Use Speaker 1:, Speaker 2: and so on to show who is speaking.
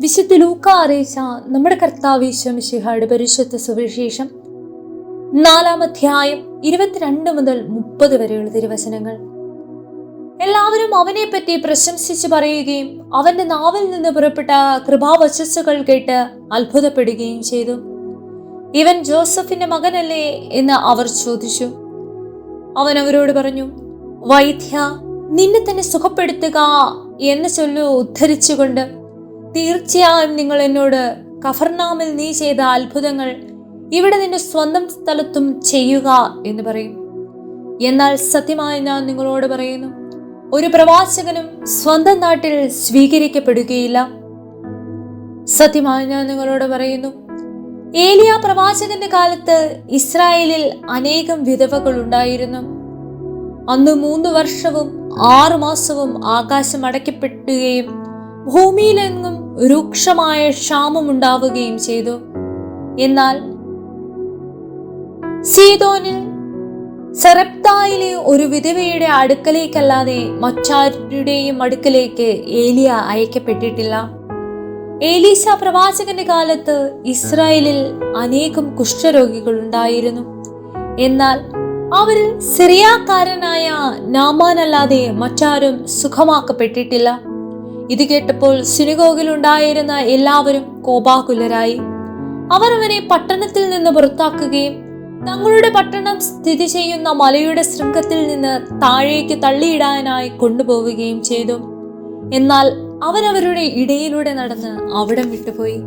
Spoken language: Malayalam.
Speaker 1: വിശുദ്ധ ലൂക്ക അറിയിച്ച നമ്മുടെ കർത്താവിശ്വമിഷിഹയുടെ പരിശുദ്ധ സുവിശേഷം. നാലാം അധ്യായം ഇരുപത്തിരണ്ട് മുതൽ മുപ്പത് വരെയുള്ള തിരുവചനങ്ങൾ. എല്ലാവരും അവനെപ്പറ്റി പ്രശംസിച്ച് പറയുകയും അവന്റെ നാവിൽ നിന്ന് പുറപ്പെട്ട കൃപാവശസ്സുകൾ കേട്ട് അത്ഭുതപ്പെടുകയും ചെയ്തു. ഇവൻ ജോസഫിന്റെ മകനല്ലേ എന്ന് അവർ ചോദിച്ചു. അവൻ അവരോട് പറഞ്ഞു വൈദ്യ നിന്നെ തന്നെ സുഖപ്പെടുത്തുക എന്ന് ചൊല്ലു ഉദ്ധരിച്ചുകൊണ്ട് തീർച്ചയായും നിങ്ങൾ എന്നോട് കഫർനാമിൽ നീ ചെയ്ത അത്ഭുതങ്ങൾ ഇവിടെ നിന്റെ സ്വന്തം സ്ഥലത്തും ചെയ്യുക എന്ന് പറയും. എന്നാൽ സത്യമായി ഞാൻ നിങ്ങളോട് പറയുന്നു ഒരു പ്രവാചകനും സ്വന്തം നാട്ടിൽ സ്വീകരിക്കപ്പെടുകയില്ല. സത്യമായി ഞാൻ നിങ്ങളോട് പറയുന്നു ഏലിയ പ്രവാചകന്റെ കാലത്ത് ഇസ്രായേലിൽ അനേകം വിധവകൾ ഉണ്ടായിരുന്നു. അന്ന് മൂന്ന് വർഷവും ആറു മാസവും ആകാശം അടയ്ക്കപ്പെടുകയും ഭൂമിയിലെങ്ങും രൂക്ഷമായ ക്ഷാമം ഉണ്ടാവുകയും ചെയ്തു. എന്നാൽ സീതോനിൽ സെറപ്തായിലെ ഒരു വിധവയുടെ അടുക്കലേക്കല്ലാതെ മറ്റാരുടെയും അടുക്കലേക്ക് ഏലിയ അയക്കപ്പെട്ടിട്ടില്ല. ഏലീശ പ്രവാചകന്റെ കാലത്ത് ഇസ്രായേലിൽ അനേകം കുഷ്ഠരോഗികൾ ഉണ്ടായിരുന്നു. എന്നാൽ അവരിൽ സിറിയാക്കാരനായ നാമാനല്ലാതെ മറ്റാരും സുഖമാക്കപ്പെട്ടിട്ടില്ല. ഇത് കേട്ടപ്പോൾ സിനുഗോഗിലുണ്ടായിരുന്ന എല്ലാവരും കോപാകുലരായി. അവർ അവനെ പട്ടണത്തിൽ നിന്ന് പുറത്താക്കുകയും തങ്ങളുടെ പട്ടണം സ്ഥിതി ചെയ്യുന്ന മലയുടെ ശൃംഖത്തിൽ നിന്ന് താഴേക്ക് തള്ളിയിടാനായി കൊണ്ടുപോവുകയും ചെയ്തു. എന്നാൽ അവരവരുടെ ഇടയിലൂടെ നടന്ന് അവിടം വിട്ടുപോയി.